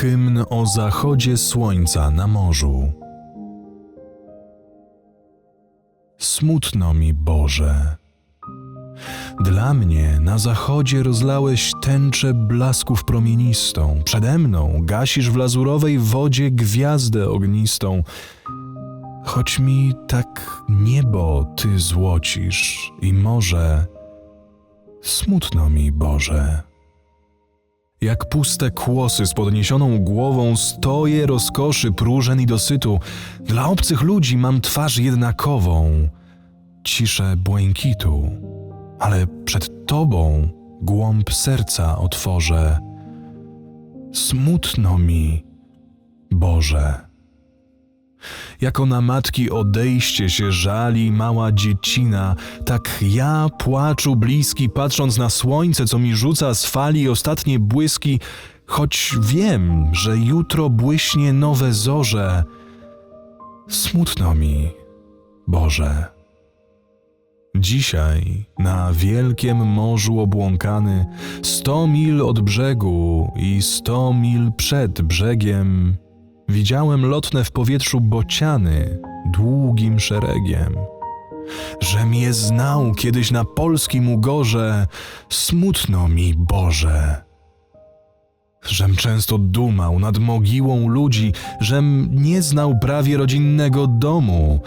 Hymn o zachodzie słońca na morzu. Smutno mi, Boże. Dla mnie na zachodzie rozlałeś tęczę blasków promienistą. Przede mną gasisz w lazurowej wodzie gwiazdę ognistą. Choć mi tak niebo ty złocisz i morze, smutno mi, Boże. Jak puste kłosy z podniesioną głową stoję rozkoszy próżen i dosytu. Dla obcych ludzi mam twarz jednakową, ciszę błękitu, ale przed Tobą głąb serca otworzę. Smutno mi, Boże. Jako na matki odejście się żali mała dziecina, tak ja płaczu bliski, patrząc na słońce, co mi rzuca z fali ostatnie błyski, choć wiem, że jutro błyśnie nowe zorze. Smutno mi, Boże. Dzisiaj na wielkiem morzu obłąkany, sto mil od brzegu i sto mil przed brzegiem, widziałem lotne w powietrzu bociany długim szeregiem. Żem je znał kiedyś na polskim ugorze, smutno mi, Boże. Żem często dumał nad mogiłą ludzi, żem nie znał prawie rodzinnego domu,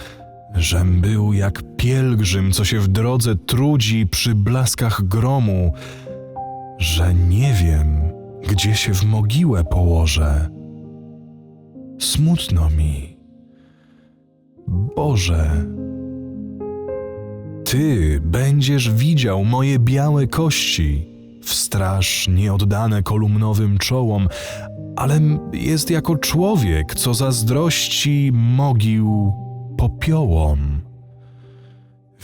żem był jak pielgrzym, co się w drodze trudzi przy blaskach gromu, że nie wiem, gdzie się w mogiłę położę. Smutno mi. Boże, Ty będziesz widział moje białe kości, w straż nieoddane kolumnowym czołom, ale jest jako człowiek, co zazdrości mogił popiołom.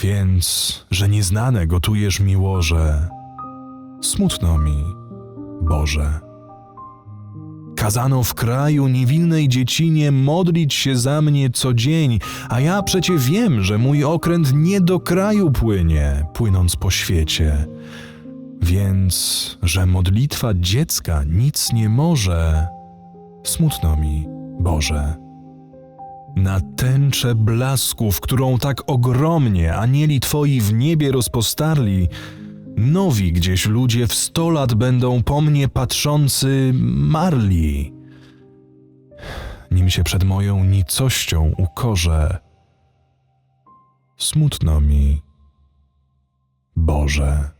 Więc, że nieznane gotujesz mi łoże, smutno mi, Boże. Kazano w kraju niewinnej dziecinie modlić się za mnie co dzień, a ja przecie wiem, że mój okręt nie do kraju płynie, płynąc po świecie. Więc, że modlitwa dziecka nic nie może, smutno mi, Boże. Na tęczę blasków, którą tak ogromnie anieli Twoi w niebie rozpostarli, nowi gdzieś ludzie w sto lat będą po mnie patrzący marli. Nim się przed moją nicością ukorzę, smutno mi, Boże.